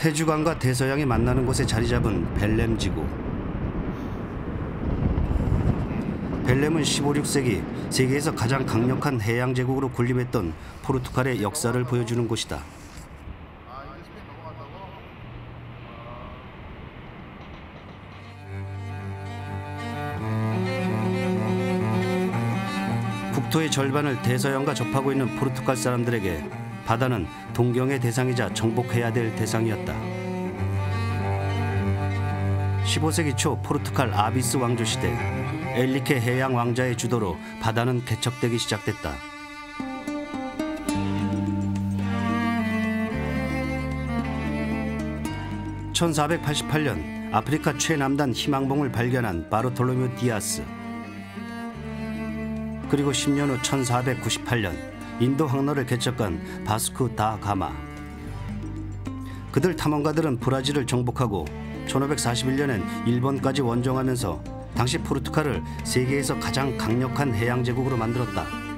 태주강과 대서양이 만나는 곳에 자리 잡은 벨렘 지구. 벨렘은 15, 16세기 세계에서 가장 강력한 해양 제국으로 군림했던 포르투갈의 역사를 보여주는 곳이다. 국토의 절반을 대서양과 접하고 있는 포르투갈 사람들에게 바다는 동경의 대상이자 정복해야 될 대상이었다. 15세기 초 포르투갈 아비스 왕조 시대 엘리케 해양 왕자의 주도로 바다는 개척되기 시작됐다. (1488년) 아프리카 최남단 희망봉을 발견한 바르톨로메 디아스 그리고 10년 후 1498년 인도 항로를 개척한 바스쿠 다 가마. 그들 탐험가들은 브라질을 정복하고 1541년엔 일본까지 원정하면서 당시 포르투갈을 세계에서 가장 강력한 해양 제국으로 만들었다.